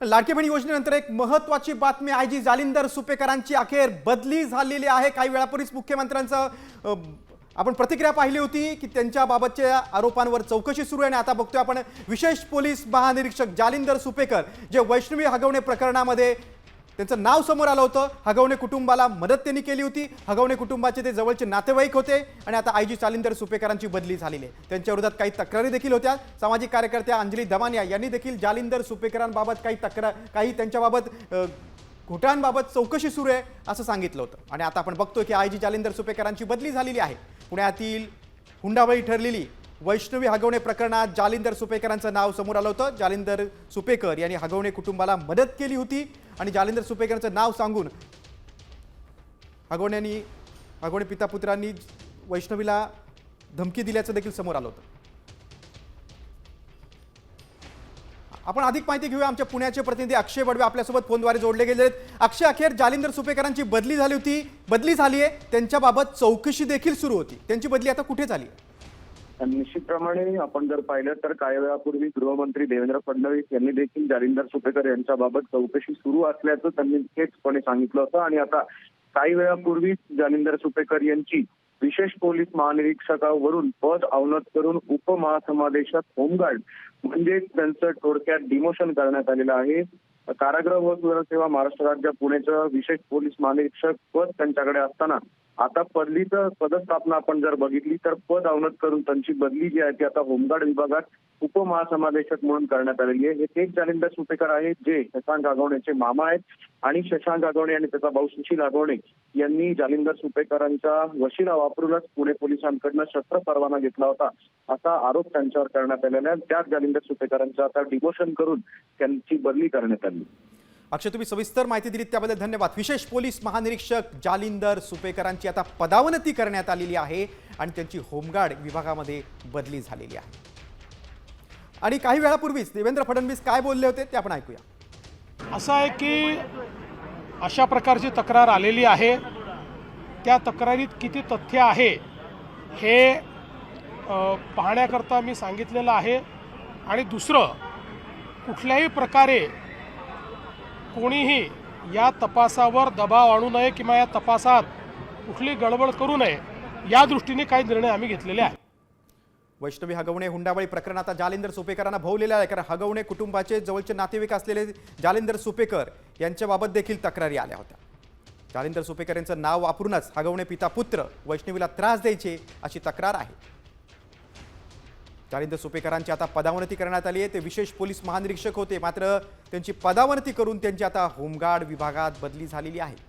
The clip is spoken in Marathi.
लाडकी बहीण योजनेनंतर एक महत्वाची बातमी आहे जी जालिंदर सुपेकरांची अखेर बदली झालेली आहे. काही वेळापूर्वीच मुख्यमंत्र्यांचं आपण प्रतिक्रिया पाहिली होती की त्यांच्याबाबतच्या आरोपांवर चौकशी सुरू आहे आणि आता बघतोय आपण विशेष पोलीस महानिरीक्षक जालिंदर सुपेकर जे वैष्णवी हगवणे प्रकरणामध्ये त्यांचं नाव समोर आलं होतं. हगवणे कुटुंबाला मदत त्यांनी केली होती. हगवणे कुटुंबाचे ते जवळचे नातेवाईक होते आणि आता आय जी चालिंदर सुपेकरांची बदली झालेली आहे. त्यांच्या विरोधात काही तक्रारी देखील होत्या. सामाजिक कार्यकर्त्या अंजली दमानिया यांनी देखील जालिंदर सुपेकरांबाबत काही तक्रार काही त्यांच्याबाबत अ, घोटाळ्यांबाबत चौकशी सुरू आहे असं सांगितलं होतं. आणि आता आपण बघतोय की आय जी जालिंदर सुपेकरांची बदली झालेली आहे. पुण्यातील हुंडाबळी ठरलेली वैष्णवी हगवणे प्रकरणात जालिंदर सुपेकरांचं नाव समोर आलं होतं. जालिंदर सुपेकर यांनी हगवणे कुटुंबाला मदत केली होती आणि जालिंदर सुपेकरांचं नाव सांगून हगवण्यानी हगवणे पिता पुत्रांनी वैष्णवीला धमकी दिल्याचं देखील समोर आलं होतं. आपण अधिक माहिती घेऊया. आमच्या पुण्याचे प्रतिनिधी अक्षय बडवे आपल्यासोबत फोनद्वारे जोडले गेले आहेत. अक्षय अखेर जालिंदर सुपेकरांची बदली झाली होती. बदली झाली आहे त्यांच्याबाबत चौकशी देखील सुरू होती. त्यांची बदली आता कुठे झाली आहे निश्चितप्रमाणे आपण जर पाहिलं तर काही वेळापूर्वी गृहमंत्री देवेंद्र फडणवीस यांनी देखील जालिंदर सुपेकर यांच्याबाबत चौकशी सुरू असल्याचं त्यांनी थेटपणे सांगितलं होतं. आणि आता काही वेळापूर्वीच जालिंदर सुपेकर यांची विशेष पोलीस महानिरीक्षकावरून पद अवनत करून उपमहासमादेशात होमगार्ड म्हणजे त्यांचं थोडक्यात डिमोशन करण्यात आलेलं आहे. कारागृह व सेवा महाराष्ट्र राज्य पुणेचं विशेष पोलीस महानिरीक्षक पद त्यांच्याकडे असताना आता पदलीचं पदस्थापना आपण जर बघितली तर पद अवनत करून त्यांची बदली जी आहे ती आता होमगार्ड विभागात उपमहासमादेशक म्हणून करण्यात आलेली आहे. हे तेच जालिंदर सुपेकर आहेत जे शशांक आगवणेचे मामा आहेत. आणि शशांक आगवणे आणि त्याचा भाऊ सुशील आगवणे यांनी जालिंदर सुपेकरांचा वशिला वापरूनच पुणे पोलिसांकडनं शस्त्र परवाना घेतला होता असा आरोप त्यांच्यावर करण्यात आलेला आहे. त्याच जालिंदर सुपेकरांचं आता डिमोशन करून त्यांची बदली करण्यात आली. अक्षय तुम्ही सविस्तर माहिती दिलीत त्याबद्दल धन्यवाद. विशेष पोलीस महानिरीक्षक जालिंदर सुपेकरांची आता पदावनती करण्यात आलेली आहे आणि त्यांची होमगार्ड विभागामध्ये बदली झालेली आहे. आणि काही वेळापूर्वीच देवेंद्र फडणवीस काय बोलले होते ते आपण ऐकूया. असं आहे की अशा प्रकारची तक्रार आलेली आहे. त्या तक्रारीत किती तथ्य आहे हे पाहण्याकरता मी सांगितलेलं आहे. आणि दुसरं कुठल्याही प्रकारे कोणीही या तपासावर दबाव आणू नये किंवा या तपासात कुठली गडबड करू नये या दृष्टीने काही निर्णय आम्ही घेतलेले आहेत. वैष्णवी हगवणे हुंडाबळी प्रकरण आता जालिंदर सुपेकरांना भवलेलं आहे कारण हगवणे कुटुंबाचे जवळचे नातेवाईक असलेले जालिंदर सुपेकर यांच्याबाबत देखील तक्रारी आल्या होत्या. जालिंदर सुपेकर यांचं नाव वापरूनच हगवणे पिता पुत्र वैष्णवीला त्रास द्यायचे अशी तक्रार आहे. जालिंदर सुपेकरांची आता पदावनती करण्यात आली आहे. ते विशेष पोलीस महानिरीक्षक होते. मात्र त्यांची पदावनती करून त्यांची आता होमगार्ड विभागात बदली झालेली आहे.